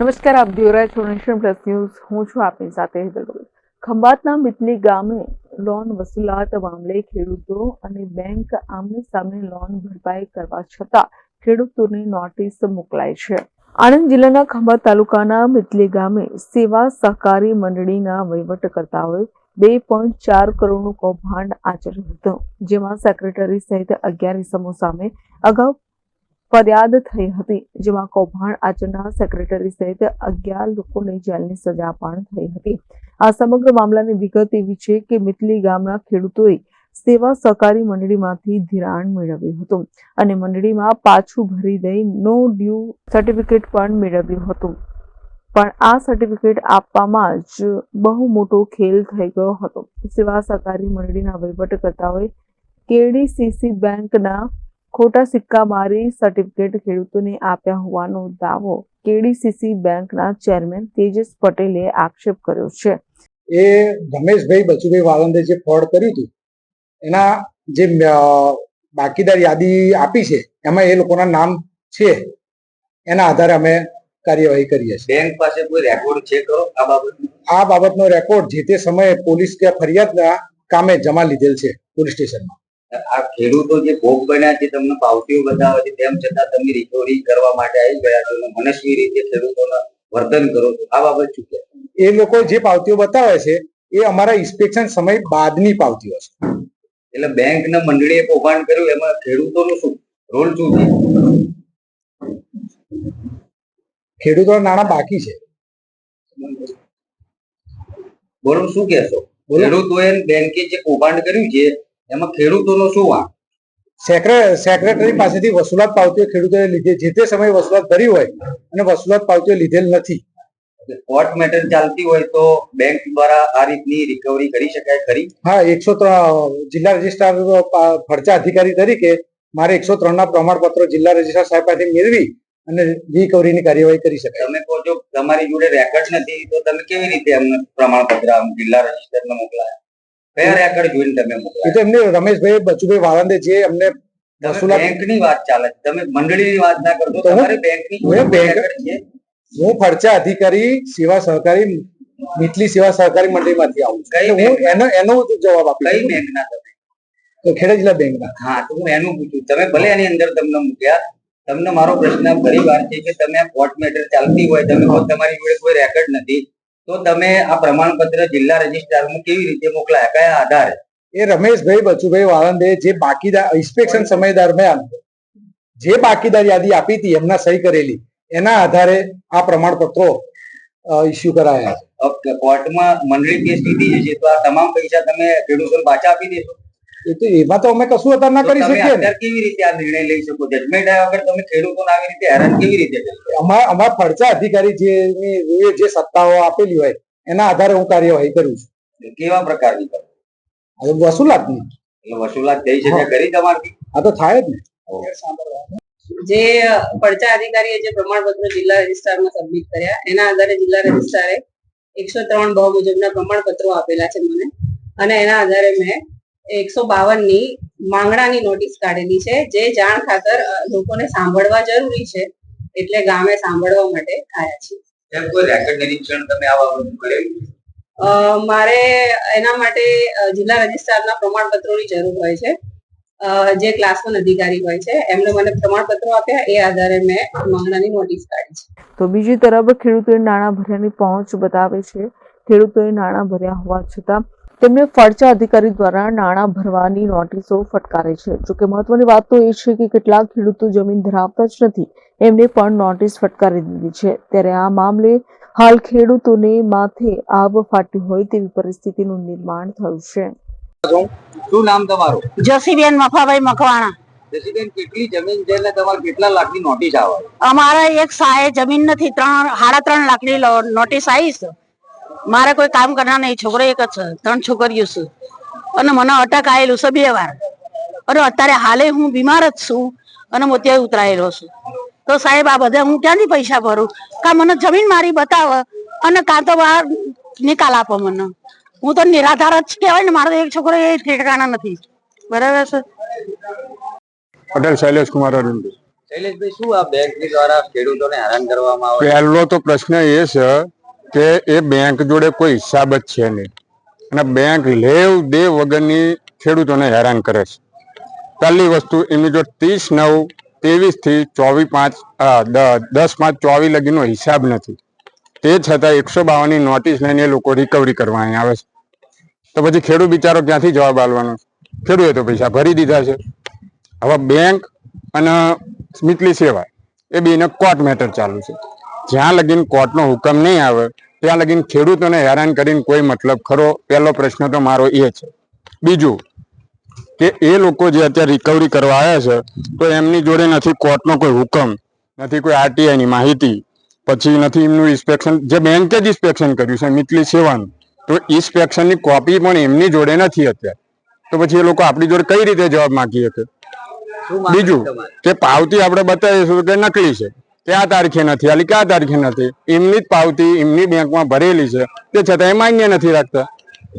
નમસ્કાર, આપ જોઈ રહ્યા છો પ્લસ ન્યૂઝ હું છું આપની સાથે હેતલ ખંભાતના મિતલી ગામે લોન વસૂલાત મામલે ખેડૂતો અને બેંક આમને સામે લોન ભરપાઈ કરવા છતાં ખેડૂતોની નોટિસ મોકલાઈ છે. આણંદ જિલ્લાના ખંભાત તાલુકાના મિતલી ગામે સેવા સહકારી મંડળીના વહીવટકર્તાઓએ બે પોઈન્ટ ચાર કરોડનું કૌભાંડ આચર્યું હતું, જેમાં સેક્રેટરી સહિત અગિયાર ઇસમો સામે અગાઉ ફરિયાદ થઈ હતી, જેમાં કૌભાંડ આચરનાર સેક્રેટરી સહિત અગિયાર લોકોને જેલની સજા પણ થઈ હતી. આ સમગ્ર મામલાની વિગત એવી છે કે મિતલી ગામના ખેડૂતોએ સેવા સહકારી મંડળીમાંથી ધિરાણ મેળવ્યું હતું અને મંડળીમાં પાછું ભરી દઈ નો ડ્યુ સર્ટિફિકેટ પણ મેળવ્યું હતું. પણ આ સર્ટિફિકેટ આપવામાં જ બહુ મોટો ખેલ થઈ ગયો હતો. સેવા સહકારી મંડળીના વહીવટકર્તાઓએ કેડીસીસી બેંકના ખોટા સિક્કા મારી સર્ટિફિકેટ ખેડૂતોને આપ્યા હોવાનો દાવો કેડીસીસી બેંકના ચેરમેન તેજસ પટેલે આક્ષેપ કર્યો છે. એ રમેશભાઈ બચુભાઈ વાલંદે જે ફ્રોડ કર્યું હતું એના જે બાકીદાર યાદી આપી છે એમાં એ લોકોના નામ છે એના આધારે અમે કાર્યવાહી કરીએ છીએ. બેંક પાસે કોઈ રેકોર્ડ છે ખરો આ બાબત આ બાબતનો રેકોર્ડ જે તે સમયે પોલીસ કે ફરિયાદના કામે જમા લીધેલ છે પોલીસ સ્ટેશનમાં. આ ખેડૂતો જે ભોગ બન્યા છે તમને પાવતીઓ બતાવે છે તેમ છતાં તમે રિકવરી કરવા માટે આવી ગયા છો. મનસ્વી રીતે ખેડૂતોના વર્તન કરો છો. આ બાબત શું એ લોકો જે પાવતીઓ બતાવે છે એ અમારા ઇન્સ્પેક્શન સમય બાદની પાવતીઓ છે. એટલે બેંક ને મંડળીએ કૌભાંડ કર્યું એમાં ખેડૂતોનું શું? રોલ શું છે? ખેડૂતોના નાણાં બાકી છે. બોલો શું કહેશો? ખેડૂતોએ બેંકે જે કૌભાંડ કર્યું છે એમાં ખેડૂતોનો શું વાંક? સેક્રેટરી પાસેથી વસૂલાત પાવતીઓ ખેડૂતોએ લીધે જે તે સમયે વસૂલાત ભરી હોય અને વસૂલાત પાવતીઓ લીધેલ નથી. કોર્ટ મેટર ચાલતી હોય તો બેંક દ્વારા આ રીતની રિકવરી કરી શકાય ખરી? હા એકસો જિલ્લા રજિસ્ટ્રાર ફરજા અધિકારી તરીકે મારે એકસો ત્રણ ના પ્રમાણપત્રો જિલ્લા રજિસ્ટ્રાર સાહેબ પાસે મેળવી અને રિકવરીની કાર્યવાહી કરી શકાય. તમે કહો છો તમારી જોડે રેકર્ડ નથી તો તમે કેવી રીતે અમને પ્રમાણપત્ર જિલ્લા રજિસ્ટ્રારને મોકલાયા? કયા રેકર્ડ જોઈને તમે એ તો એમને રમેશભાઈ બચુભાઈ વાળંદે જે બેંકની વાત ચાલે તમે મંડળીની વાત ના કરતો તો તમારે બેંકની બેંક- છે? હું ફરજા અધિકારી સેવા સહકારી મીટલી સેવા સહકારી મંડળીમાંથી આવું છું. કઈ હું એનો એનો જવાબ કઈ આપીશ બેંકના તમે? તો ખેડા જિલ્લા બેંકના. હા તો હું એનું પૂછું. તમે ભલે એની અંદર તમને મૂક્યા તમને મારો પ્રશ્ન ફરી વાર છે કે તમે કોર્ટ મેટર ચાલતી હોય તમે તમારી જોડે કોઈ રેકર્ડ નથી. તો તમે આ પ્રમાણપત્ર જિલ્લા રજિસ્ટ્રારમાં કેવી રીતે મોકલાયા? કયા આધારે? એ રમેશભાઈ બચુભાઈ વાળંદે જે બાકીદાર ઇન્સ્પેક્શન સમય દરમિયાન જે બાકીદાર યાદી આપી હતી એમના સહી કરેલી. એના આધારે આ પ્રમાણપત્રો ઇસ્યુ કરાયા છે. કોર્ટમાં મંડળી કેસ લીધી છે તો આ તમામ પૈસા તમે ખેડૂતોને પાછા આપી દેશો? એમાં તો અમે કશું અત્યારે ના કરી શકીએ ને. કેવી રીતે આ નિર્ણય લઈ શકો? જજમેન્ટ આવ્યા વગર તમે ખેડૂતોને આવી રીતે હેરાન કેવી રીતે અમારા અમારા ફરજા અધિકારી જેની જે સત્તાઓ આપેલી હોય એના આધારે હું કાર્યવાહી કરું છું. કેવા પ્રકારની કરો? નહીં. એટલે વસૂલાત થઈ છે કરી તમારી? આ તો થાય જ ને. જે પડચા અધિકારીએ જે પ્રમાણપત્ર જિલ્લા રજિસ્ટ્રારમાં સબમિટ કર્યા એના આધારે જિલ્લા રજિસ્ટ્રારે એકસો ત્રણ ભાવ મુજબના પ્રમાણપત્રો આપેલા છે મને. અને એના આધારે મેં એકસો બાવનની માંગણાની નોટિસ કાઢેલી છે. જે જાણ ખાતર લોકોને સાંભળવા જરૂરી છે. એટલે ગામે સાંભળવા માટે આવ્યા અ, મારે એના માટે જિલ્લા રજિસ્ટ્રારના પ્રમાણપત્રોની જરૂર હોય છે. અ, જે ક્લાસ અધિકારી હોય છે એમણે મને પ્રમાણપત્રો આપ્યા. એ આધારે મેં માંગણાની નોટિસ કાઢી છે. તો બીજી તરફ ખેડૂતોએ નાણાં ભર્યાની પહોંચ બતાવે છે. ખેડૂતોએ નાણાં ભર્યા હોવા છતાં તેમને ફરજા અધિકારી દ્વારા નાણાં ભરવાની નોટિસો ફટકારે છે. જોકે મહત્વની વાત તો એ છે કે કેટલાક ખેડૂતો જમીન ધરાવતા જ નથી. એમને પણ નોટિસ ફટકારી દીધી છે. ત્યારે આ મામલે હાલ ખેડૂતોને માથે આબ ફાટી હોય તેવી પરિસ્થિતિનું નિર્માણ થયું છે. શું નામ તમારું? જસીબેન મફાભાઈ મકવાણા. જસીબેન કેટલી જમીન છે એટલે તમારે કેટલા લાખની નોટિસ આવે? અમારે એક સાહે જમીન નથી ત્રણ સાડા ત્રણ લાખની ની નોટિસ આવી છે. મારે કોઈ કામ કરનાર નહીં છોકરો એક જ છે ત્રણ છોકરીઓ છે. અને મને અટક આવેલું છે બે વાર. અને અત્યારે હાલે હું બીમાર જ છું અને મોતિયા ઉતરાયેલો છું. તો સાહેબ આ બધા હું ક્યાંથી પૈસા ભરું? કા મને જમીન મારી બતાવે અને કાં તો બહાર નિકાલ આપો મને. હું તો નિરાધાર જ કહેવાય ને મારો એક છોકરો એ ઠેકાણા નથી. બરાબર છે? પટેલ શૈલેષ કુમાર અરુણભાઈ શૈલેષભાઈ શું આ બેંક દ્વારા ખેડૂતોને હેરાન કરવામાં આવે? પહેલો તો પ્રશ્ન એ છે કે એ બેંક જોડે કોઈ હિસાબ જ છે નહીં. અને બેંક લેવ દે વગરની ખેડૂતોને હેરાન કરે છે. પહેલી વસ્તુ એમની જો ત્રીસ નવ ત્રેવીસથી ચોવીસ પાંચ દસ પાંચ ચોવીસ લગીનો હિસાબ નથી. તે છતાં એકસો બાવનની નોટિસ લઈને એ લોકો રિકવરી કરવા અહીં આવે છે. તો પછી ખેડૂત બિચારો ક્યાંથી જવાબ આલવાનો ખેડૂતે તો પૈસા ભરી દીધા છે. હવે બેંક અને સ્મિતલી સેવા એ બેને કોર્ટ મેટર ચાલુ છે. જ્યાં લગીન કોર્ટનો હુકમ નહીં આવે ત્યાં લગીન ખેડૂતોને હેરાન કરીને કોઈ મતલબ ખરો? પહેલો પ્રશ્ન તો મારો એ છે. બીજું કે એ લોકો જે અત્યારે રિકવરી કરવા આવ્યા છે તો એમની જોડે નથી કોર્ટનો કોઈ હુકમ નથી કોઈ આરટીઆઈની માહિતી પછી નથી એમનું ઇન્સ્પેક્શન જે બેંકે જ ઇન્સ્પેક્શન કર્યું છે મિતલી સેવાનું તો ઇન્સ્પેક્શનની કોપી પણ એમની જોડે નથી અત્યારે. તો પછી એ લોકો આપણી જોડે કઈ રીતે જવાબ માંગી શકે? બીજું કે પાવતી આપણે બતાવીશું કે નકલી છે. કે આ તારીખે નથી આલી કે આ તારીખે નથી? એમની જ પાવતી, એમની બેંકમાં ભરેલી છે. તે છતાં એ માન્ય નથી રાખતા.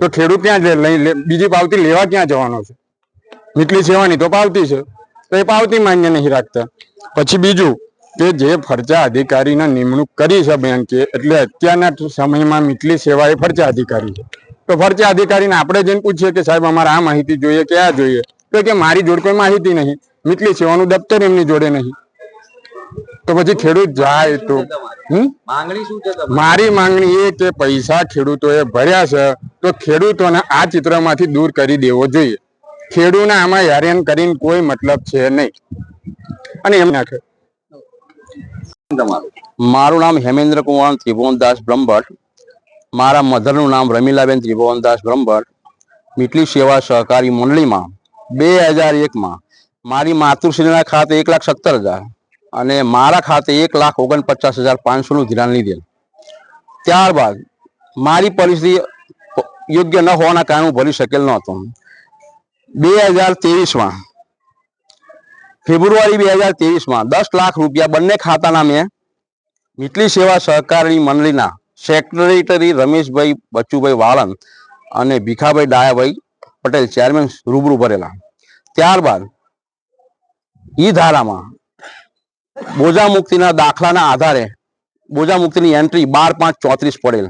તો ખેડૂત ક્યાં બીજી પાવતી લેવા ક્યાં જવાનો છે? નીકળી સેવાની તો પાવતી છે. તો એ પાવતી માન્ય નહીં રાખતા. પછી બીજું, કે જે ફરજા અધિકારીના નિમણૂક કરી છે બેંકે, એટલે અત્યારના સમયમાં મીટલી સેવા એ ફરજા અધિકારી છે. તો ફરજા અધિકારીને આપણે જઈને પૂછીએ કે સાહેબ, અમારે આ માહિતી જોઈએ કે આ જોઈએ? તો કે મારી જોડે કોઈ માહિતી નહીં. મીટલી સેવાનું દફતર એમની જોડે નહીં. તો પછી ખેડૂત જાય તો માંગણી શું છે તમારી? મારી માંગણી એ કે પૈસા ખેડૂતોએ ભર્યા છે તો ખેડૂતોને આ ચિત્રમાંથી દૂર કરી દેવો જોઈએ. ખેડૂત આમાં હેરાન કરીને કોઈ મતલબ છે નહીં. અને એમ નાખે. તમારું? મારું નામ હેમેન્દ્ર કુમાર ત્રિભુવનદાસ બ્રહ્મભટ્ટ. મારા મધરનું નામ રમીલાબેન ત્રિભુવનદાસ બ્રહ્મભટ્ટ. મીટલી સેવા સહકારી મંડળીમાં બે હજાર એકમાં મારી માતૃશ્રીના ખાતે એક લાખ સત્તર હજાર. અને મારા ખાતે એક લાખ ઓગણપચાસ હજાર પાંચસોનું ધિરાણ લીધેલ. ત્યારબાદ મારી પરિસ્થિતિ યોગ્ય ન હોવાના કારણે હું ભરી શકેલ નહોતો બે હજાર ત્રેવીસમાં, ફેબ્રુઆરી બે હજાર તેવીસમાં દસ લાખ રૂપિયા બંને ખાતાના મેં મીટલી સેવા સહકારી મંડળીના સેક્રેટરી રમેશભાઈ બચુભાઈ વાળંદ અને ભીખાભાઈ ડાયાભાઈ પટેલ ચેરમેન રૂબરૂ ભરેલા. ત્યારબાદ ઈ ધારામાં બોજા મુક્તિના દાખલાના આધારે બોજા મુક્તિની એન્ટ્રી બાર પાંચ ચોત્રીસ પડેલ.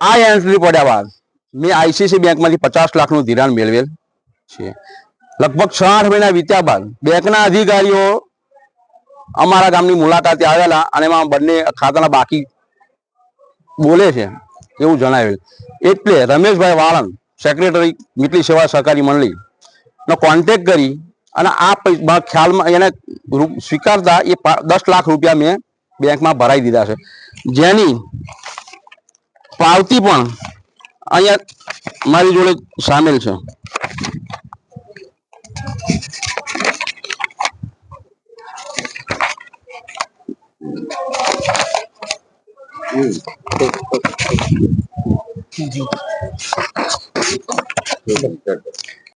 આ એન્ટ્રી પડ્યા બાદ મેં આઈસીસી બેંકમાંથી પચાસ લાખનું ધિરાણ મેળવેલ છે. લગભગ છ આઠ મહિના વીત્યા બાદ બેંકના અધિકારીઓ અમારા ગામની મુલાકાતે આવેલા અને એમાં બંને ખાતાના બાકી બોલે છે એવું જણાવેલ. એટલે રમેશભાઈ વાળંદ સેક્રેટરી મીટલી સેવા સહકારી મંડળી નો કોન્ટેક કરી અને આ ખ્યાલમાં એને સ્વીકારતા એ દસ લાખ રૂપિયા મેં બેંકમાં ભરાઈ દીધા છે. જેની પાવતી પણ અહીંયા મારી જોડે સામેલ છે.